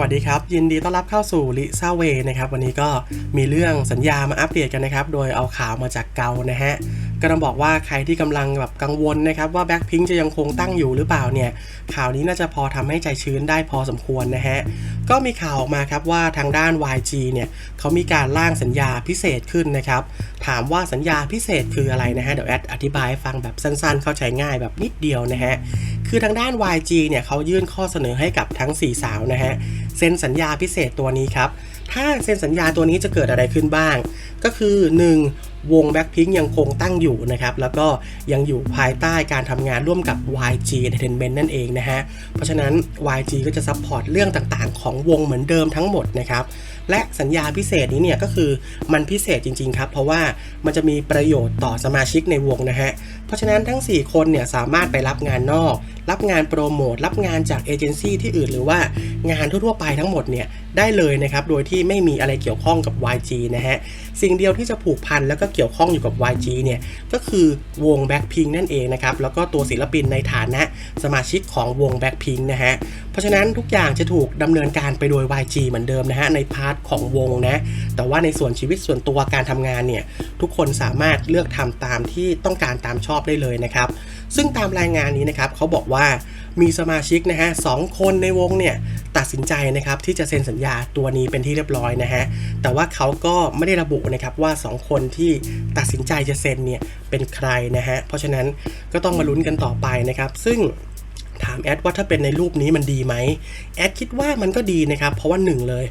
วัสดีครับ ยินดีต้อนรับเข้าสู่ลิซ่าเวนะครับ วันนี้ก็มีเรื่องสัญญามาอัปเดตกันนะครับ โดยเอาข่าวมาจากเกานะฮะ ก็ต้องบอกว่าใครที่กำลังแบบกังวลนะครับว่าแบ็คพิงจะยังคงตั้งอยู่หรือเปล่าเนี่ยข่าวนี้น่าจะพอทำให้ใจชื้นได้พอสมควรนะฮะก็มีข่าวออกมาครับว่าทางด้าน YG เนี่ยเขามีการร่างสัญญาพิเศษขึ้นนะครับถามว่าสัญญาพิเศษคืออะไรนะฮะเดี๋ยวแอดอธิบายฟังแบบสั้นๆ เข้าใจง่ายแบบนิดเดียวนะฮะคือทางด้าน YG เนี่ยเขายื่นข้อเสนอให้กับทั้ง 4 สาวนะฮะเซ็นสัญญาพิเศษตัวนี้ครับ ถ้าเซ็นสัญญาตัวนี้จะเกิดอะไรขึ้นบ้าง ก็คือ 1. วงแบ็คพิงยังคงตั้งอยู่นะครับ แล้วก็ยังอยู่ภายใต้การทำงานร่วมกับ YG Entertainment นั่นเองนะฮะ เพราะฉะนั้น YG ก็จะซัพพอร์ตเรื่องต่างๆ ของวงเหมือนเดิมทั้งหมดนะครับและสัญญาพิเศษนี้เนี่ยก็คือมันพิเศษจริง ๆ ครับ เพราะว่ามันจะมีประโยชน์ต่อสมาชิกในวงนะฮะ เพราะฉะนั้นทั้ง 4 คนเนี่ยสามารถไปรับงานนอก รับงานโปรโมท รับงานจากเอเจนซี่ที่อื่นหรือว่างานทั่วๆไปทั้งหมดเนี่ยได้เลยนะครับ โดยที่ไม่มีอะไรเกี่ยวข้องกับ YG นะฮะ สิ่งเดียวที่จะผูกพันแล้วก็เกี่ยวข้องอยู่กับ YG เนี่ยก็คือวง Blackpink นั่นเองนะครับแล้วก็ตัวศิลปินในฐานะสมาชิกของวง Blackpink นะฮะเพราะฉะนั้นทุกอย่างจะถูกดำเนินการไปโดย YG เหมือนเดิมนะฮะในพาร์ทของวงนะแต่ว่าในส่วนชีวิตส่วนตัวการทำงานเนี่ยทุกคนสามารถเลือกทำตามที่ต้องการตามชอบได้เลยนะครับซึ่งตามรายงานนี้นะครับเขาบอกว่ามีสมาชิกนะฮะสองคนในวงเนี่ยตัดสินใจนะครับที่จะเซ็นสัญญาตัวนี้เป็นที่เรียบร้อยนะฮะแต่ว่าเขาก็ไม่ได้ระบุนะครับว่า 2 คนที่ตัดสินใจจะเซ็นเนี่ยเป็นใครนะฮะเพราะฉะนั้นก็ต้องมาลุ้นกันต่อไปนะครับ ซึ่ง ถามแอดว่าถ้าเป็นในรูปนี้มันดีไหมแอดคิดว่ามันก็ดีนะครับ เพราะว่าหนึ่งเลย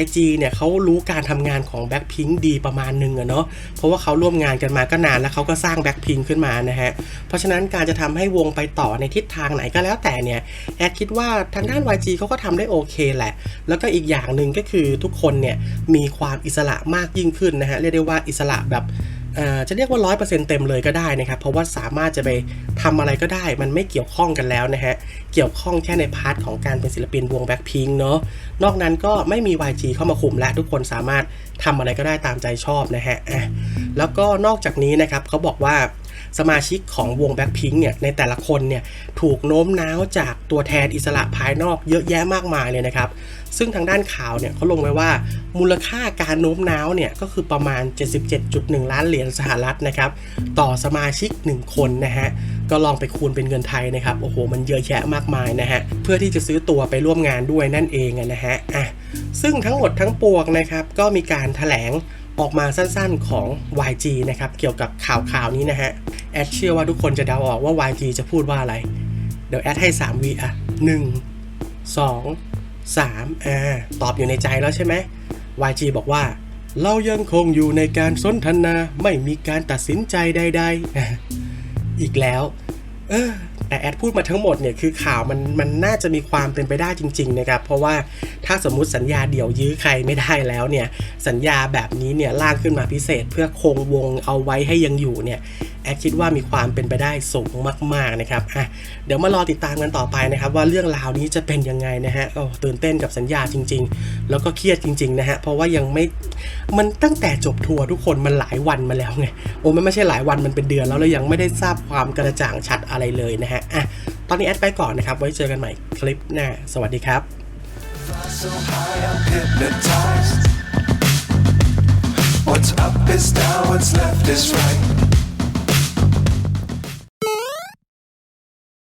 YG เนี่ยเขารู้การทำงานของ Blackpink ดีประมาณหนึ่งอะเนาะเพราะว่าเขาร่วมงานกันมาก็นานแล้วเขาก็สร้าง Blackpink ขึ้นมานะฮะเพราะฉะนั้นการจะทำให้วงไปต่อในทิศทางไหนก็แล้วแต่เนี่ยแอดคิดว่าทางด้าน YG เขาก็ทำได้โอเคแหละ แล้วก็อีกอย่างหนึ่งก็คือทุกคนเนี่ยมีความอิสระมากยิ่งขึ้นนะฮะเรียกได้ว่าอิสระแบบ จะเรียกว่า 100%เต็มเลยก็ได้นะครับ เพราะว่าสามารถจะไปทำอะไรก็ได้ มันไม่เกี่ยวข้องกันแล้วนะฮะ เกี่ยวข้องแค่ในพาร์ทของการเป็นศิลปินวงแบ็คพิงเนาะ นอกนั้นก็ไม่มี YG เข้ามาคุมและทุกคนสามารถทำอะไรก็ได้ตามใจชอบนะฮะ แล้วก็นอกจากนี้นะครับเขาบอกว่า สมาชิกของวง Blackpink เนี่ยในแต่ละคนเนี่ยถูกโน้มน้าวจากตัวแทนอิสระภายนอกเยอะแยะมากมายเลยนะครับ ซึ่งทางด้านข่าวเนี่ยเขาลงไว้ว่ามูลค่าการโน้มน้าวเนี่ยก็คือประมาณ 77.1 ล้านเหรียญสหรัฐนะครับต่อสมาชิก 1 คนนะฮะก็ลองไปคูณเป็นเงินไทยนะครับโอ้โหมันเยอะแยะมากมายนะฮะเพื่อที่จะซื้อตัวไปร่วมงานด้วยนั่นเองนะฮะอะซึ่งทั้งหมดทั้งปวงนะครับก็มีการถแถลงออกมาสั้นๆของ YG นะครับเกี่ยวกับข่าวข่าวนี้นะฮะแอดเชื่อว่าทุกคนจะเดาออกว่า YG จะพูดว่าอะไร เดี๋ยวแอดให้ 3วิอะ1 2 3อ่าตอบอยู่ในใจแล้วใช่ไหม YG บอกว่า เรายังคงอยู่ในการสนทนาไม่มีการตัดสินใจใด ๆ อีกแล้ว เออแต่แอดพูดมาทั้งหมดเนี่ยคือข่าวมันมันน่าจะมีความเป็นไปได้จริง ๆ นะครับ เพราะว่าถ้าสมมุติสัญญาเดี่ยวยื้อใครไม่ได้แล้วเนี่ยสัญญาแบบนี้เนี่ยล่างขึ้นมาพิเศษเพื่อคงวงเอาไว้ให้ยังอยู่เนี่ยแอดคิดว่ามีความเป็นไปได้สูงมากๆนะครับอะเดี๋ยวมารอติดตามกันต่อไปนะครับว่าเรื่องราวนี้จะเป็นยังไงนะฮะโอ้ตื่นเต้นกับสัญญาจริง ๆ แล้วก็เครียดจริง ๆ นะฮะเพราะว่ายังไม่มันตั้งแต่จบทัวร์ทุกคนมันหลายวันมาแล้วไงโอ้มันไม่ใช่หลายวันมันเป็นเดือนแล้วเรายังไม่ได้ทราบความกระจ่างชัดอะไรเลยนะฮะอะตอนนี้แอดไปก่อนนะครับไว้เจอกันใหม่คลิปหน้าสวัสดีครับ So high, I'm hypnotized. What's up is down, what's left is right.